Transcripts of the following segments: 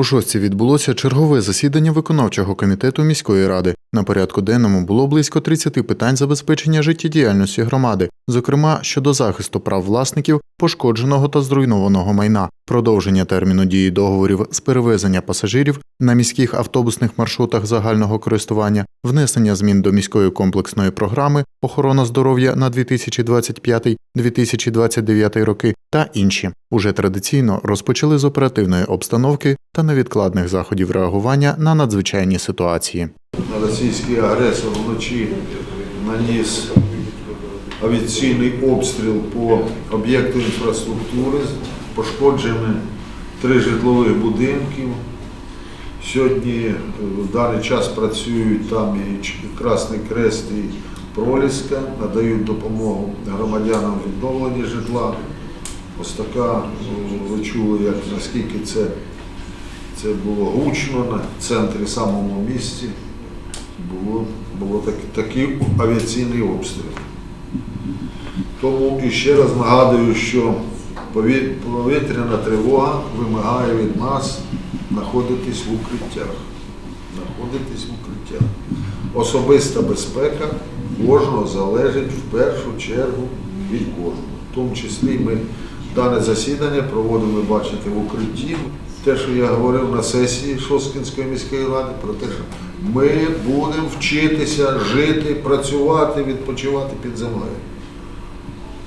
У шостці відбулося чергове засідання виконавчого комітету міської ради. На порядку денному було близько 30 питань забезпечення життєдіяльності громади, зокрема щодо захисту прав власників пошкодженого та зруйнованого майна, продовження терміну дії договорів з перевезення пасажирів на міських автобусних маршрутах загального користування, внесення змін до міської комплексної програми охорона здоров'я на 2025-2029 роки та інші. Уже традиційно розпочали з оперативної обстановки та невідкладних заходів реагування на надзвичайні ситуації. Російський агресор вночі наніс авіаційний обстріл по об'єкту інфраструктури, пошкоджені три житлових будинків. Сьогодні е, в даний час працюють там і Красний Крест, і Проліска, надають допомогу громадянам в відновленні житла. Ось така, е, ви чули, як наскільки це, це було гучно на центрі самому місті було, було так, такий авіаційний обстріл. Тому і ще раз нагадую, що повітряна тривога вимагає від нас знаходитись в укриттях. Знаходитись в укриттях. Особиста безпека кожного залежить в першу чергу від кожного. В тому числі ми дане засідання проводимо, бачите, в укритті. Те, що я говорив на сесії Шосткінської міської ради, про те, що ми будемо вчитися жити, працювати, відпочивати під землею.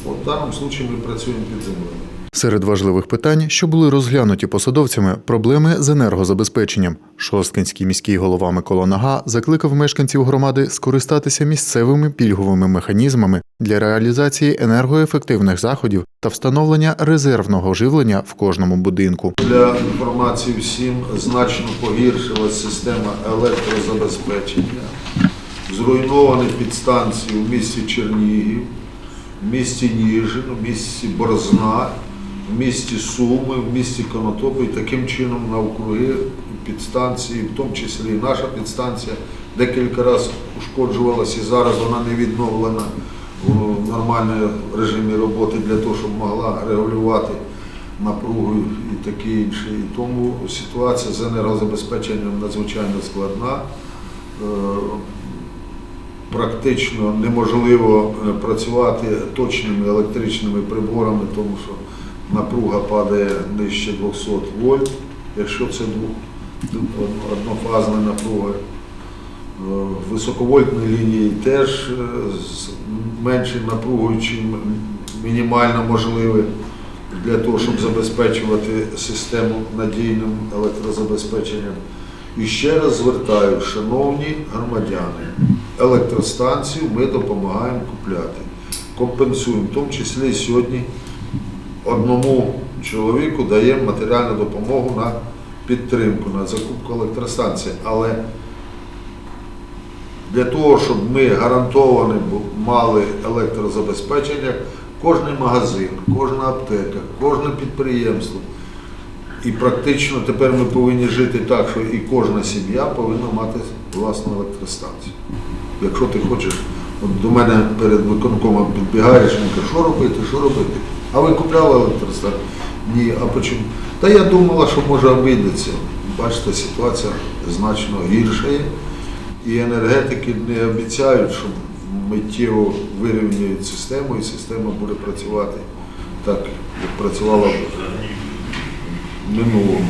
От в даному випадку ми працюємо під землею. Серед важливих питань, що були розглянуті посадовцями, проблеми з енергозабезпеченням. Шосткинський міський голова Микола Нага закликав мешканців громади скористатися місцевими пільговими механізмами для реалізації енергоефективних заходів та встановлення резервного живлення в кожному будинку. Для інформації всім значно погіршилась система електрозабезпечення. Зруйновані підстанції в місті Чернігів, в місті Ніжин, в місті Борзна, в місті Суми, в місті Конотопи. І таким чином навкруги підстанції, в тому числі і наша підстанція, декілька разів ушкоджувалася і зараз вона не відновлена в нормальному режимі роботи для того, щоб могла регулювати напругу і таке інше. І тому ситуація з енергозабезпеченням надзвичайно складна. Е, Практично неможливо е, працювати точними електричними приборами, тому що напруга падає нижче 200 вольт, якщо це однофазна напруга. Е, Високовольтні лінії теж е, з меншою напругою, чим мінімально можливе для того, щоб забезпечувати систему надійним електрозабезпеченням. І ще раз звертаю, шановні громадяни, електростанцію ми допомагаємо купляти, компенсуємо, в тому числі сьогодні одному чоловіку даємо матеріальну допомогу на підтримку, на закупку електростанції. Але для того, щоб ми гарантовано мали електрозабезпечення, кожний магазин, кожна аптека, кожне підприємство. І практично тепер ми повинні жити так, що і кожна сім'я повинна мати власну електростанцію. Якщо ти хочеш, от до мене перед виконкомом підбігаєш і кажеш, що робити, що робити? А ви купляли електростанцію? Ні, а почому? Та я думала, що може обійдеться. Бачите, ситуація значно гіршає. І енергетики не обіцяють, що миттєво вирівнюють систему, і система буде працювати так, як працювала в минулому.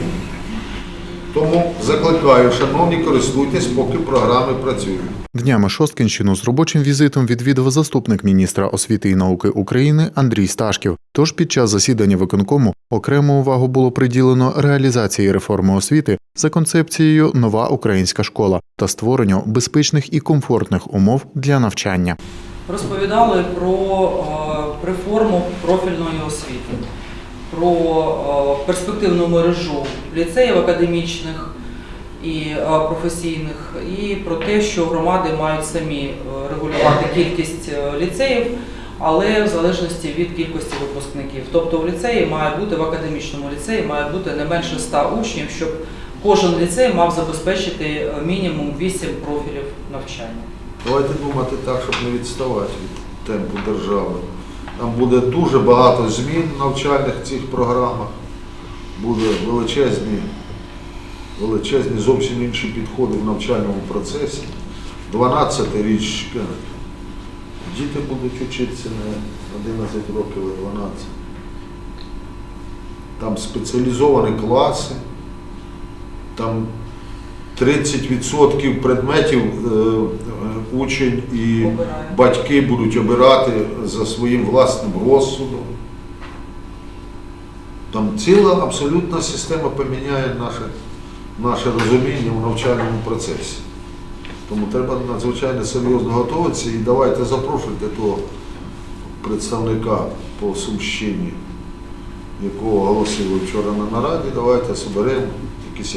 Тому закликаю, шановні, користуйтесь, поки програми працюють. Днями Шосткинщину з робочим візитом відвідав заступник міністра освіти і науки України Андрій Сташків. Тож під час засідання виконкому окрему увагу було приділено реалізації реформи освіти за концепцією Нова українська школа та створенню безпечних і комфортних умов для навчання. розповідали про е, реформу профільної освіти, про е, перспективну мережу ліцеїв академічних і е, професійних, і про те, що громади мають самі е, регулювати кількість ліцеїв, але в залежності від кількості випускників. Тобто в ліцеї має бути в академічному ліцеї має бути не менше 100 учнів, щоб кожен ліцей мав забезпечити мінімум 8 профілів навчання. Давайте думати так, щоб не відставати від темпу держави. Там буде дуже багато змін в навчальних цих програмах, буде величезні величезні, зовсім інші підходи в навчальному процесі. 12 річ, діти будуть вчитися не 11 років, а 12. Там спеціалізовані класи, там 30% предметів е, е, учень і батьки будуть обирати за своїм власним розсудом. Там ціла абсолютна система поміняє наше, наше розуміння в навчальному процесі. Тому треба надзвичайно серйозно готуватися і давайте запрошуйте того представника по Сумщині, якого оголосили вчора на нараді. Давайте соберемо якісь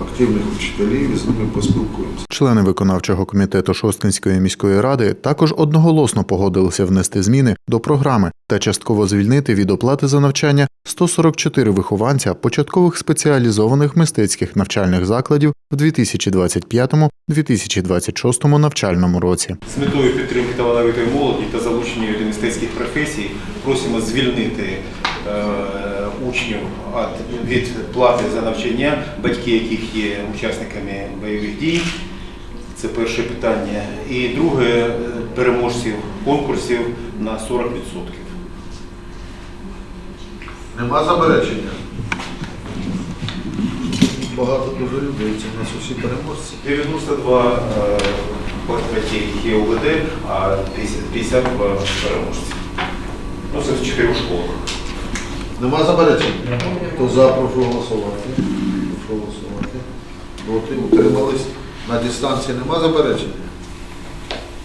активних вчителів і з ними поспілкуємося. Члени виконавчого комітету Шосткинської міської ради також одноголосно погодилися внести зміни до програми та частково звільнити від оплати за навчання 144 вихованця початкових спеціалізованих мистецьких навчальних закладів в 2025-2026 навчальному році. З метою підтримки талановитої молоді та залучення до мистецьких професій просимо звільнити е, учнів від- плати за навчання, батьки яких є учасниками бойових дій. Це перше питання. І друге переможців конкурсів на 40%. Нема заперечення. Багато дуже людей, це в нас усі переможці. 92 е, батьків є УВД, а 52 переможці. Ну, це в чотирьох школах. Нема заперечень? Хто за, прошу голосувати. Прошу голосувати. Проти, утримались. На дистанції нема заперечень?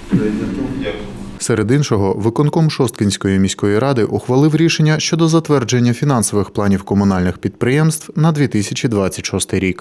Прийнято. Дякую. Серед іншого, виконком Шосткинської міської ради ухвалив рішення щодо затвердження фінансових планів комунальних підприємств на 2026 рік.